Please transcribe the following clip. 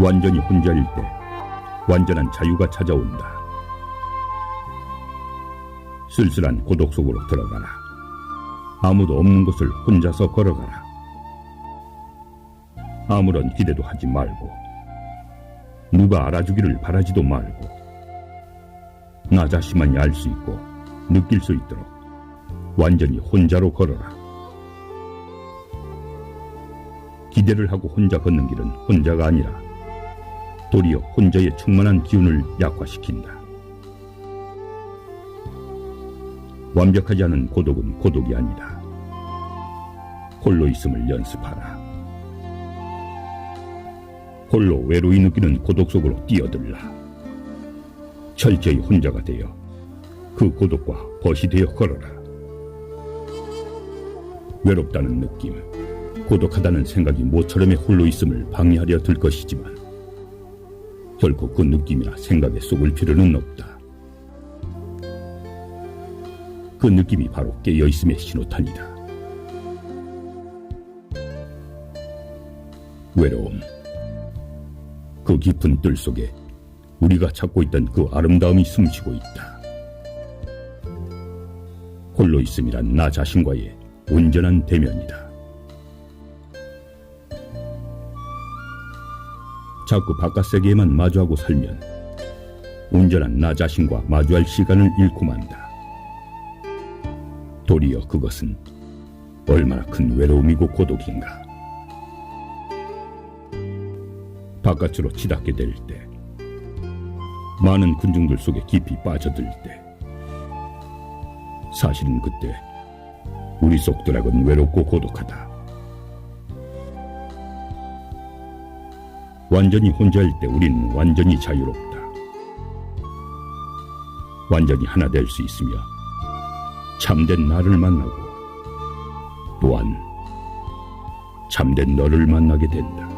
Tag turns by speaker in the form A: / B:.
A: 완전히 혼자일 때 완전한 자유가 찾아온다. 쓸쓸한 고독 속으로 들어가라. 아무도 없는 곳을 혼자서 걸어가라. 아무런 기대도 하지 말고 누가 알아주기를 바라지도 말고 나 자신만이 알 수 있고 느낄 수 있도록 완전히 혼자로 걸어라. 기대를 하고 혼자 걷는 길은 혼자가 아니라 도리어 혼자의 충만한 기운을 약화시킨다. 완벽하지 않은 고독은 고독이 아니다. 홀로 있음을 연습하라. 홀로 외로이 느끼는 고독 속으로 뛰어들라. 철저히 혼자가 되어 그 고독과 벗이 되어 걸어라. 외롭다는 느낌, 고독하다는 생각이 모처럼의 홀로 있음을 방해하려 들 것이지만 결코 그 느낌이나 생각에 속을 필요는 없다. 그 느낌이 바로 깨어있음의 신호탄이다. 외로움. 그 깊은 뜰 속에 우리가 찾고 있던 그 아름다움이 숨쉬고 있다. 홀로 있음이란 나 자신과의 온전한 대면이다. 자꾸 바깥 세계에만 마주하고 살면 온전한 나 자신과 마주할 시간을 잃고 만다. 도리어 그것은 얼마나 큰 외로움이고 고독인가. 바깥으로 치닫게 될 때, 많은 군중들 속에 깊이 빠져들 때, 사실은 그때 우리 속도락은 외롭고 고독하다. 완전히 혼자일 때 우리는 완전히 자유롭다. 완전히 하나 될 수 있으며 참된 나를 만나고 또한 참된 너를 만나게 된다.